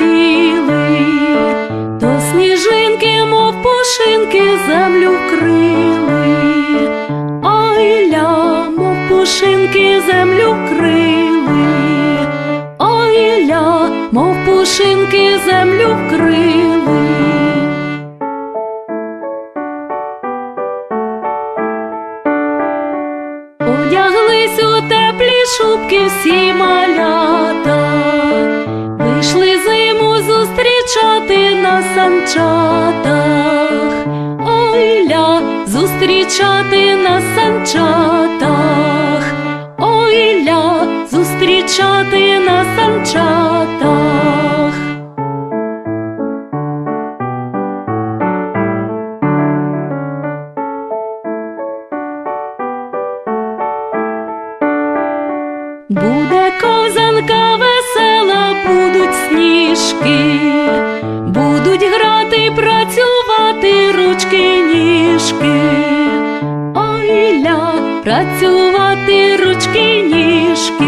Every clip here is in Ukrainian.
летіли, то сніжинки, мов пушинки, землю вкрили. Ой ля, мов пушинки, землю вкрили. Ой ля, мов пушинки, землю вкрили. Одяглись у теплі шубки всі малята, санчатах, ой ля, зустрічати на санчатах, ой ля, зустрічати на санчатах. Буде ковзанка весела, будуть сніжки, грати, працювати ручки, ніжки. Ой ля, працювати ручки, ніжки.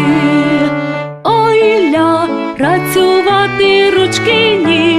Ой ля, працювати ручки, ніжки.